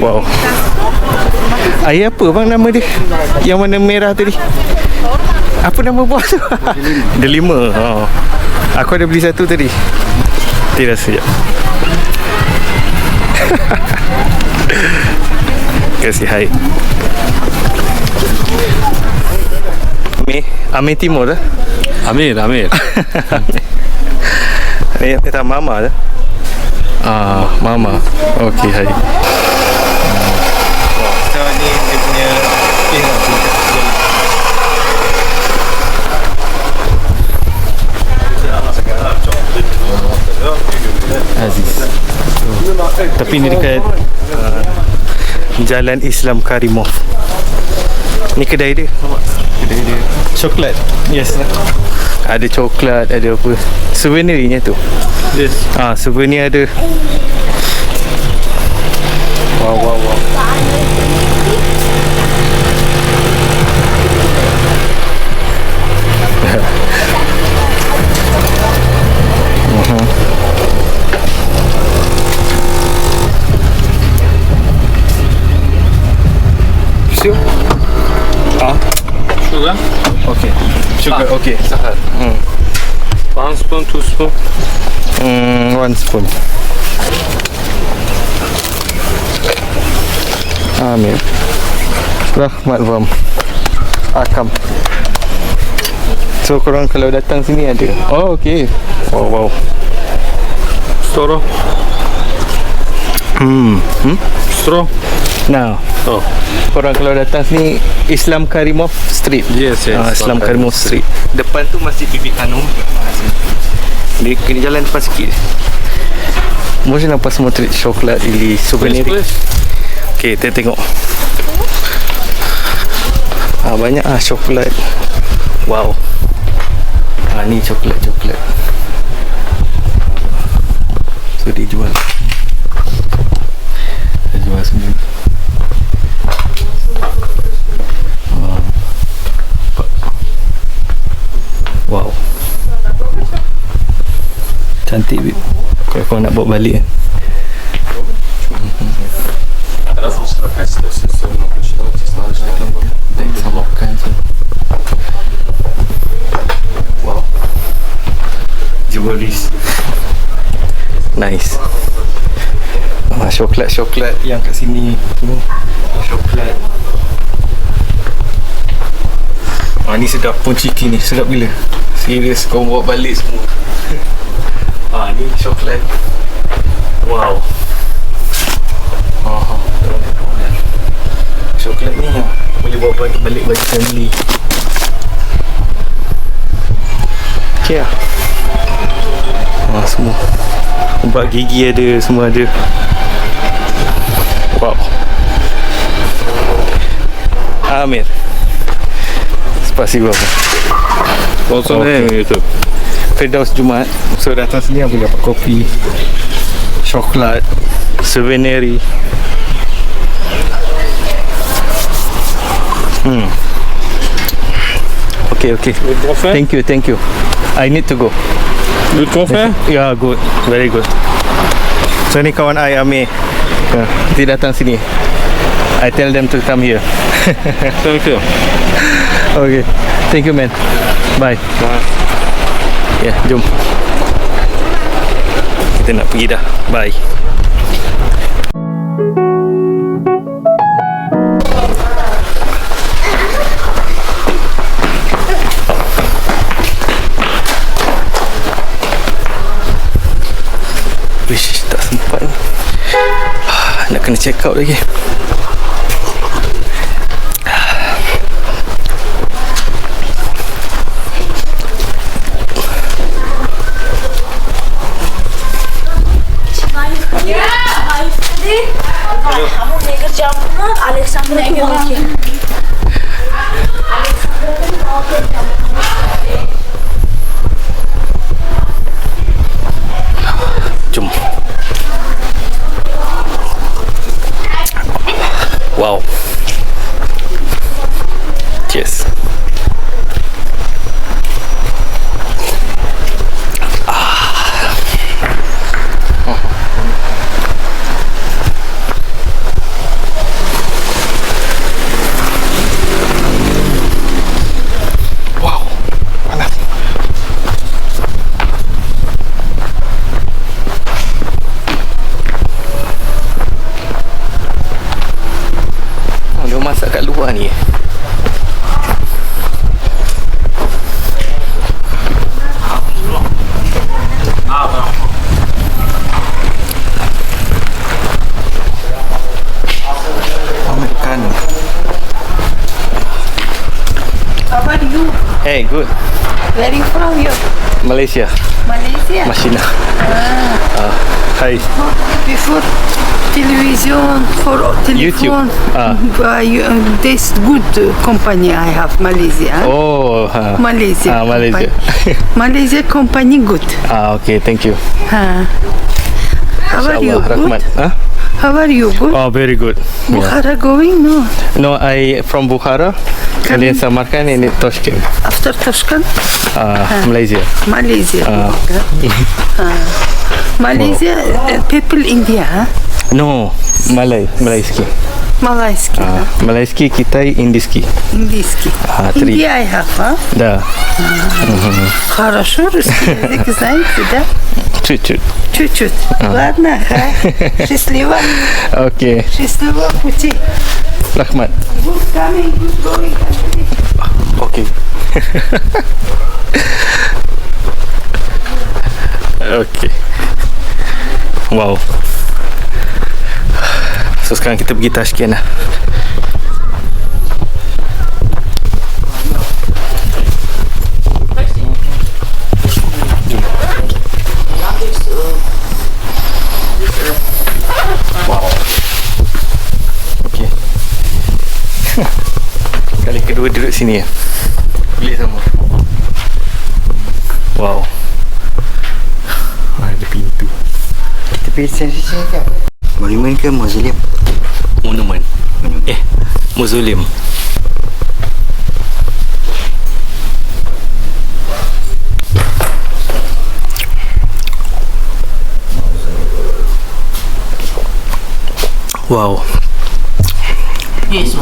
Wow. Air apa bang nama dia? Yang mana merah tadi? Apa nama buah tu? Delima. Oh. Aku ada beli satu tadi. Tidak sekejap. Kasih hai. Ami, Ami Timur dah. Amir, Amir. Ni kita mama dah. Ah, mama. Okey, hai. So ni dia punya Aziz. Tapi ni dekat uh, Jalan Islam Karimov. Ni kedai dia. Nampak? Kedai dia. Coklat. Yes. Ada coklat, ada apa. Souvenirnya tu. yes. Ah, souvenir ada. Wow, wow, wow. Siap. Ah, Sugar. okay. Sugar, okay. Sahar. Hmm. One spoon, two spoon. Hmm, one spoon. Amir. Rahmat Vam. Akam. So korang kalau datang sini ada. Oh, okay. Wow, wow. Straw. Hmm. Hmm? Straw. Now, Oh. korang kalau datang sini Islam Karimov Street. Yes, yes. Ah, Islam Karimov Street. Depan tu masih Bibi Kanu. Di, di jalan depan sikit. Можно посмотреть шоколад или Please, сувенир? please. Okey, kita tengok. Ah, banyak ah coklat. Wow. Ah, ni coklat-coklat. So dia jual. Dia jual semua. cantik babe kalau kau nak bawa balik kan Nice. Ah, Coklat coklat yang kat sini Semua. Coklat. Ah ni sedap pun ciki ni. Sedap gila. Serius kau bawa balik semua ni coklat. Wow. Ah, coklat ni boleh bawa balik, balik bagi family. Okay lah. Ah, semua. Ubat gigi ada, semua ada. Wow. Amir. Spasibo. Your Okay. YouTube? Firdaus Jumat So datang sini boleh dapat kopi Coklat Souvenir Hmm. Okay okay? Thank you thank you. I need to go. Good coffee? Yeah good. Very good. So ni kawan I Amir. Yeah, Dia datang sini. I tell them to come here. Thank you. Okay. Thank you man. Bye. Bye. Ya, yeah, jom. Kita nak pergi dah. Bye. Wish, tak sempat ni. Ah, Nak kena check out lagi. Alexander Ege'deki. You? Hey, good. Where are you from? You? Malaysia. Malaysia? Mashina. Ah, hi. Before television, for telephone. Ah. Uh, you, uh, this good uh, company I have, Malaysia. Oh, ha. Malaysia. Ah, Malaysia. company. Malaysia company good. ah, okay, thank you. Huh. How are you? Good? Huh? How are you? Good? Oh, very good. Yeah. Bukhara going? No. No, I from Bukhara. Kalian Samarkand ini Toshkent. After Tashkent? Ah, Malaysia. Malaysia. Ah. Huh. Malaysia, uh, people India, huh? No, Malay, Malayski. Малайский. А, да. Малайский, Китай, индийский. Индийский. А, три. Индия и хафа. Да. А, угу. Хорошо русский язык, знаете, да? Чуть-чуть. Чуть-чуть. А. Ладно, ха. Счастливо. Окей. Okay. Счастливого пути. Рахмат. Окей. Окей. Вау. So sekarang kita pergi Tashkent lah. Wow. Okey. Kali kedua duduk sini ya. Boleh sama. Wow. Ada pintu. Kita pergi sini sini ke? Monumen ke mausoleum? Monumen. Eh, mausoleum. Wow. Yes,